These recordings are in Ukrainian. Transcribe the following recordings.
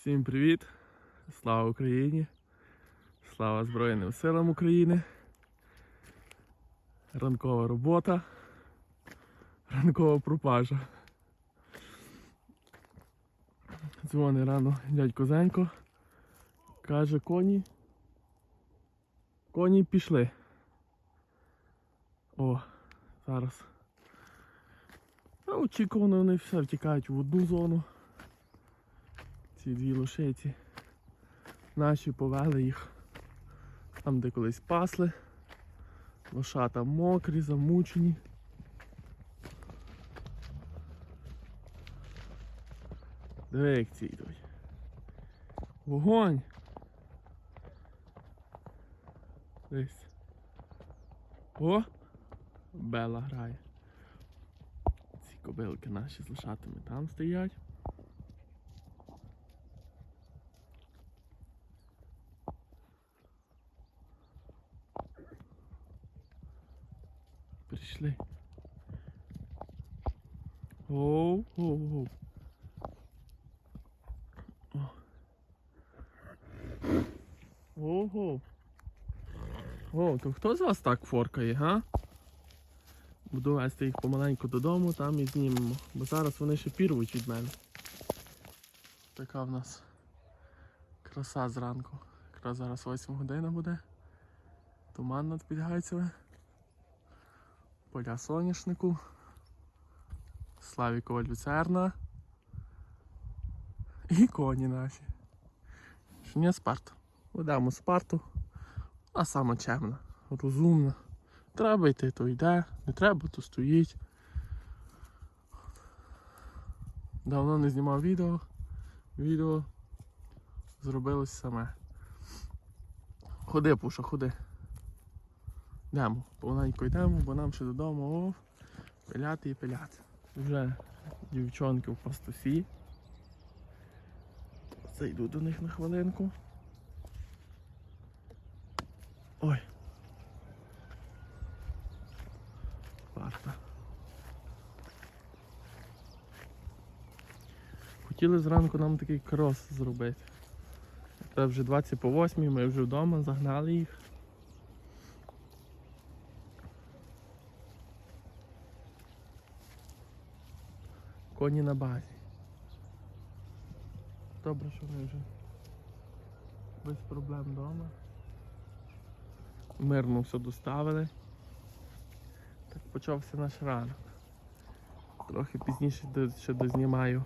Всім привіт! Слава Україні! Слава Збройним силам України! Ранкова робота, ранкова пропажа. Дзвони рано дядько Зенько. Каже, коні. Коні пішли. О, зараз. Очікувано вони все втікають в одну зону. Ці дві лошиці. Наші повели їх там, де колись пасли. Лошата мокрі, замучені. Диви, як ці йдуть. Вогонь! Десь. О! Бела грає. Ці кобилки наші з лошатами там стоять. Прийшли. Оу, оу, оу. Ого. О, то хто з вас так форкає, га? Буду вести їх помаленьку додому, там і знімемо. Бо зараз вони ще пірвуть від мене. Така в нас краса зранку. Якраз зараз 8 година буде. Туман над Підгайцеве. Поля соняшнику. Славікова люцерна. І коні наші. Шиня Спарту. Ведемо Спарту. А сама чемна, розумна. Треба йти, то йде, не треба, то стоїть. Давно не знімав відео. Відео зробилось саме. Ходи, пуша, ходи. Йдемо, повненько йдемо, бо нам ще додому о, пиляти і пиляти. Вже дівчонки в пастусі. Зайду до них на хвилинку. Ой. Варта. Хотіли зранку нам такий крос зробити. Це вже 20 по 8, ми вже вдома, загнали їх. Коні на базі. Добре, що ми вже без проблем вдома. Мирно все доставили. Так почався наш ранок. Трохи пізніше ще дознімаю.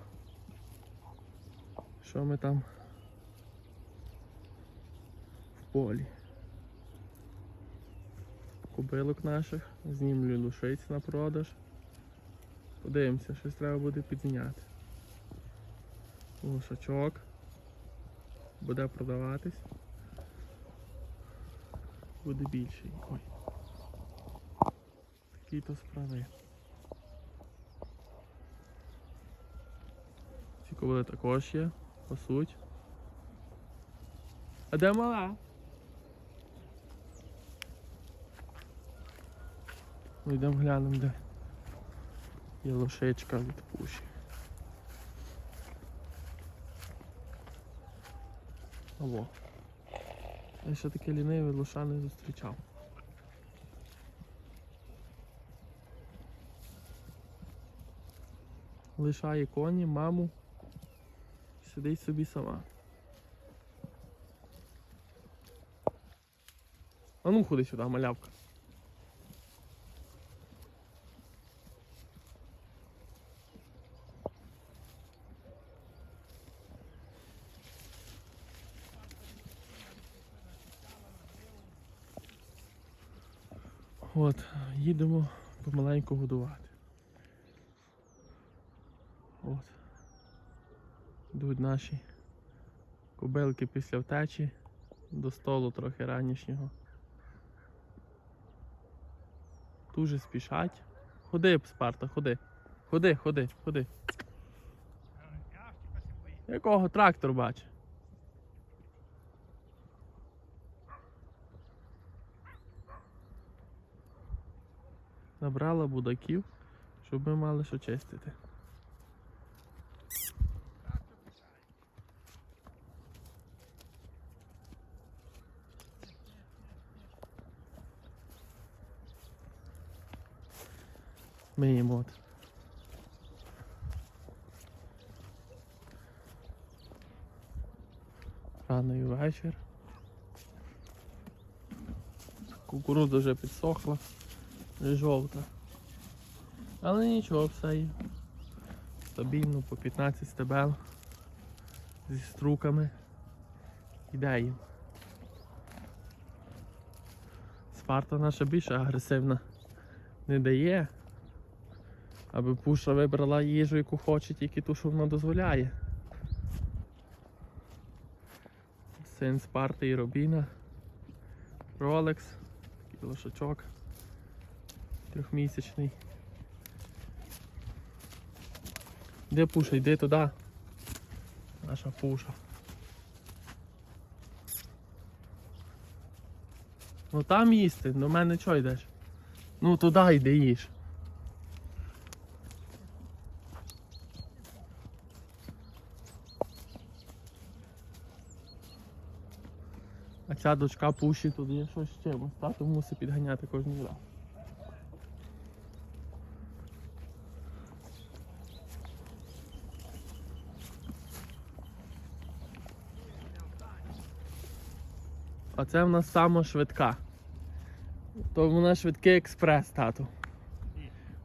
Що ми там в полі. Кобилок наших, знімлю лушиць на продаж. Подивимося, щось треба буде підзняти. Лошачок. Буде продаватись. Буде більший. Ой. Такі то справи. Ці кобили також є, пасуть. А де мала? Ну йдемо глянемо, де є лошечка від пуші. Алло. Я ще таке ліниве лоша не зустрічав. Лишає коні, маму. Сидить собі сама. А ну ходи сюди, малявка. От, їдемо помаленьку годувати. От. Йдуть наші кобилки після втечі до столу трохи ранішнього. Дуже спішать. Ходи, Спарта, ходи. Ходи, ходи, ходи. Якого трактор бачиш? набрала будаків, щоб ми мали що чистити. Миємо от. Рано і вечір. Кукурудза вже підсохла жовта. Але нічого, все є. Стабільно по 15 стебел зі струками. Іде їм. Спарта наша більше агресивна не дає, аби пуша вибрала їжу, яку хоче, тільки ту, що вона дозволяє. Син Спарти і Робіна. Ролекс, такий лошачок трьохмісячний. Де пуша? Йди туди. Наша пуша. Ну там їсти, до мене чого йдеш? Ну туди йди їж. А ця дочка пуші тут є щось з чимось. Тато мусить підганяти кожен раз. Це в нас сама швидка. То вона швидкий експрес, тату.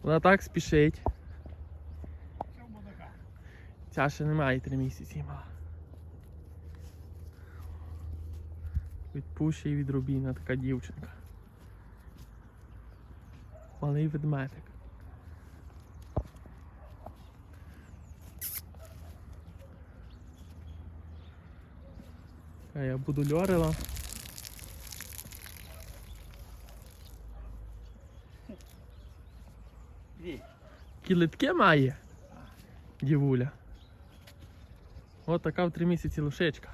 Вона так спішить. Ця ще немає три місяці мала. Від пуші і від рубіна така дівчинка. Малий ведмедик. А я буду льорила. Дві. Кілитки має дівуля. От така в три місяці лошечка.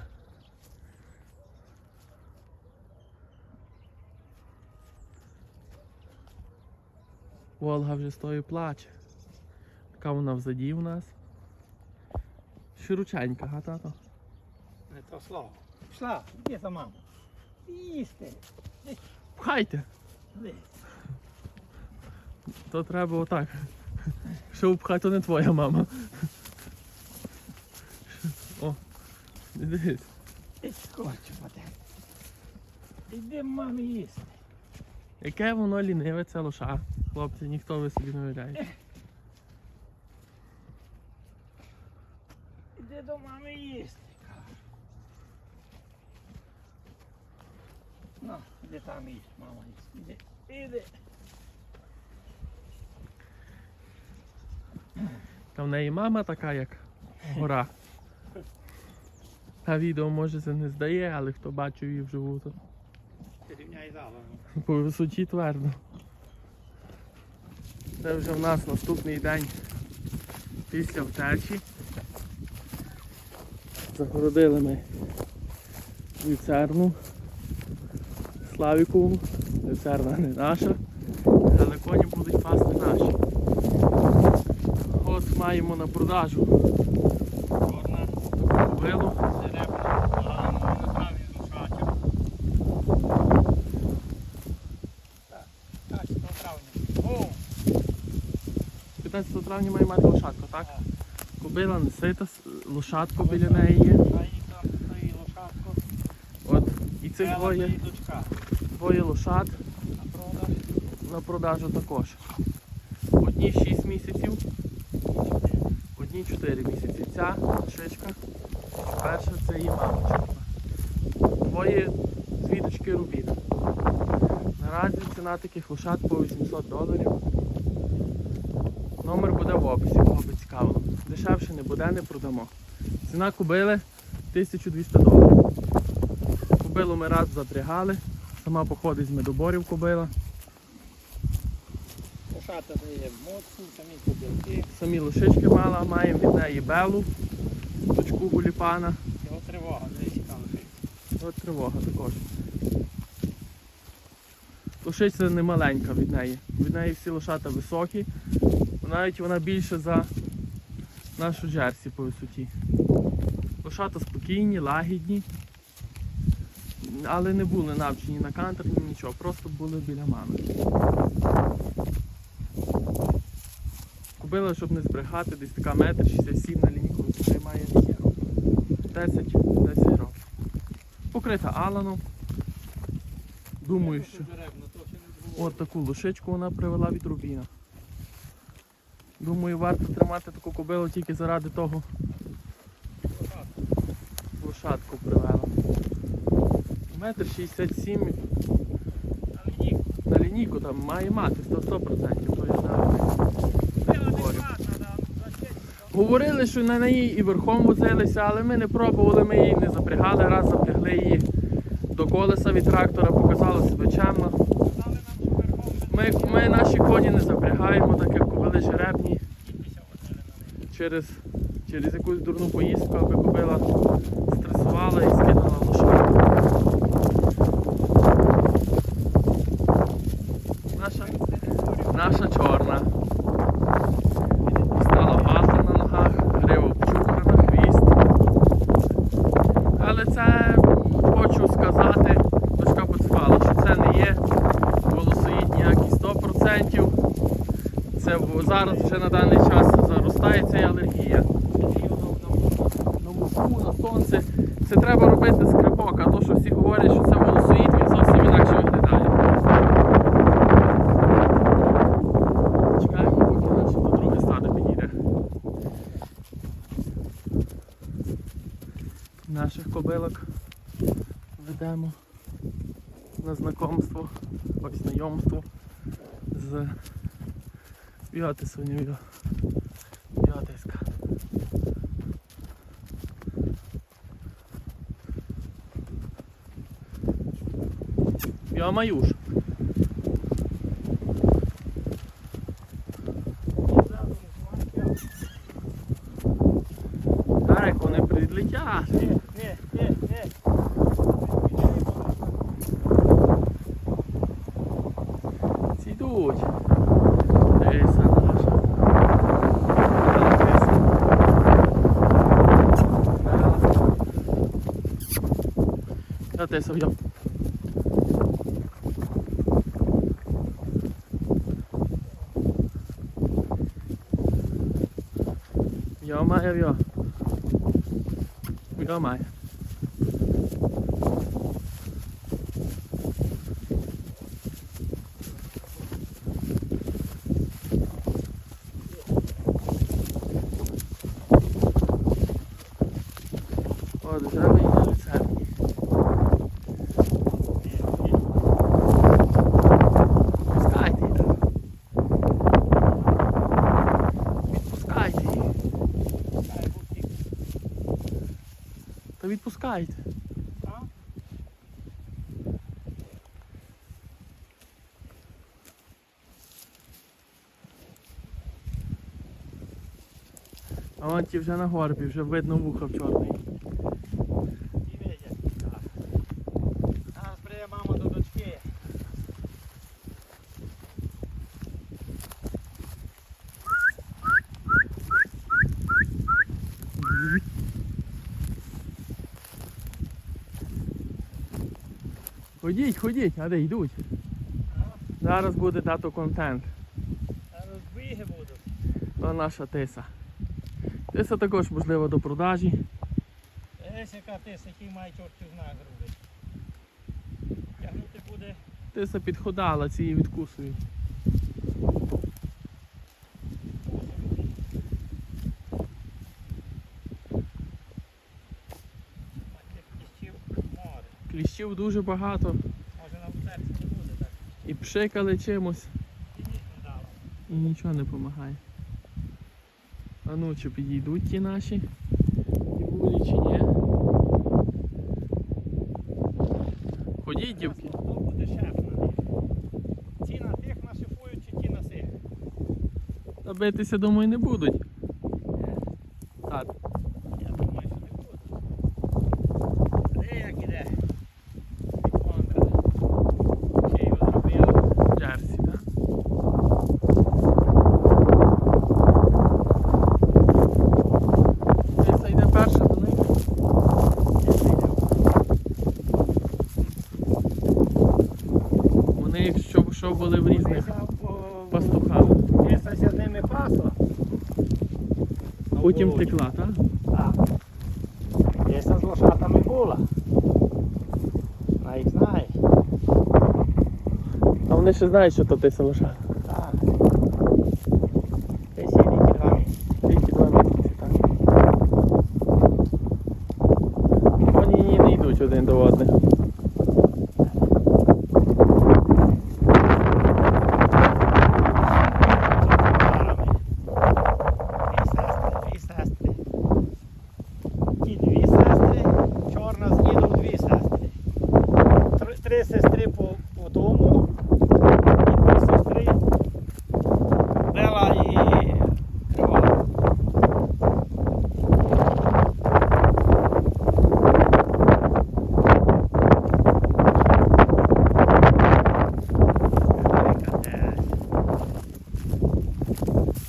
Волга вже стою плаче. Така вона взаді у нас. Широченька, га тато? Не то слово. Пішла, де за маму? Їсти. Пхайте! То треба отак. Що пхай, то не твоя мама. О, дивись. Скочу поте. Іди мамі їсти. Яке воно ліниве це лоша. Хлопці, ніхто ви собі не уявляє. Іди до мами їсти. На, іди там їсть, мама їсть. Іди. Іди. Та в неї мама така, як гора. На відео може це не здає, але хто бачив її вживу, то по висоті твердо. Це вже в нас наступний день після втечі. Загородили ми люцерну Славікову. Люцерна не наша, але коні будуть пасти наші. От маємо на продажу Чорна. кобилу. Так, так, 100 травня. 15 травня має мати лошадку, так? Кобила не сита, лошадко біля неї є. От. І цих Ела двоє, двоє лошад на продажу також. Одні 6 місяців, одні 4 місяці. Ця шичка, перша це її мамочка. Двоє звідочки рубіна. Наразі ціна таких лошад по 800 доларів. Номер буде в описі, кого би цікавило. Дешевше не буде, не продамо. Ціна кубили 1200 доларів. Кубилу ми раз запрягали, сама походить з медоборів кобила. Лошата дає моцку, самі кобилки. Самі лошички мала, маємо від неї белу, дочку гуліпана. Його тривога, не цікаво. От тривога також. Лошиця не маленька від неї. Від неї всі лошата високі. Навіть вона більше за нашу джерсі по висоті. Лошата спокійні, лагідні. Але не були навчені на кантер, ні нічого, просто були біля мами. Кобила, щоб не збрехати, десь така метр 67 на лінійку, це має 10, 10 років. Покрита аланом. Думаю, що от таку лошичку вона привела від Рубіна. Думаю, варто тримати таку кобилу тільки заради того. Лошадку привела. Метр 67 на лінійку там має мати 100%, 100% то я знаю. Говорю. Говорили, що на неї і верхом возилися, але ми не пробували, ми її не запрягали, раз запрягли її до колеса від трактора, показало себе чемно. Ми, ми наші коні не запрягаємо, так як кобили жеребні через, через якусь дурну поїздку, аби кобила стресувала і скинула лошадку. Наша, наша чорна. Стала паса на ногах, грива обчухана, хвіст. Але це хочу сказати, дочка поціпала, що це не є голосоїд ніякі 100%. Це в- зараз вже на даний час заростає ця алергія. На муку, на сонце. Це треба робити скрипок, а то, що всі говорять, що це волосоїд, він зовсім інакше виглядає. Чекаємо, поки наше до друге стадо підійде. Наших кобилок ведемо на знакомство, ось знайомство з Віатисоню Віатиська. Я Маюш. Тарик, вони прилетять. Ні, ні, ні, ні. Ці йдуть. Тиса наша. Тиса. Я тиса в'яв. Я маю я. Я маю. О, до тебе йде лице. Відпускайте їх. Відпускайте їх. Та відпускайте. А вон ті вже на горбі, вже видно вуха в чорний. І видять. Так. Зараз прийде мама до дочки. Ходіть, ходіть, а де йдуть. Зараз буде тато контент. Зараз біги будуть. То наша тиса. Тиса також можливо до продажі. Ось яка тиса, який має чортів знак робить. Тягнути буде. Тиса підходала, ці її відкусують. а тих кістів море. Кліщів дуже багато. Може на утерці не буде так. І пшикали чимось, І ніч не дала. і нічого не допомагає. А ну, чи підійдуть ті наші? Дівулі чи ні? Ходіть, дівки. Ті на тих нашифують чи ті на сих? Та битися, думаю, не будуть. Так. Я думаю, що не буде. Де як іде? Вікондра. Ще його зробили. Джерсі, так? Тиса йде перша до них. Вони, якщо що були в різних пастухах. Тисася з ними пасла. Потім втекла, так? Так. Десь з лошатами була. Вона їх знає. А вони ще знають, що то ти лоша. Так. Десь є тільки два місяці. Тільки два місяці, так. Вони не йдуть один до одного. парами. Дві сестри, дві сестри. Ті дві сестри, чорна з дідом дві сестри. Три, три сестри по, по тому, і дві сестри Бела і Крива.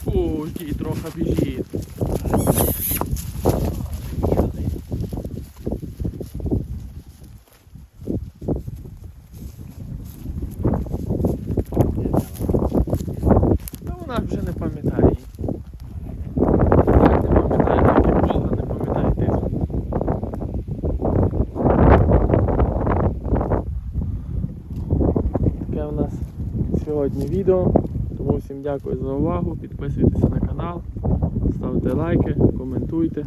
Ой, ті трохи біжить. Та вона вже не пам'ятає. Так, не пам'ятає, тільки Волга не пам'ятає тиску. Таке у нас сьогодні відео. Тому всім дякую за увагу. Підписуйтеся на канал, ставте лайки, коментуйте.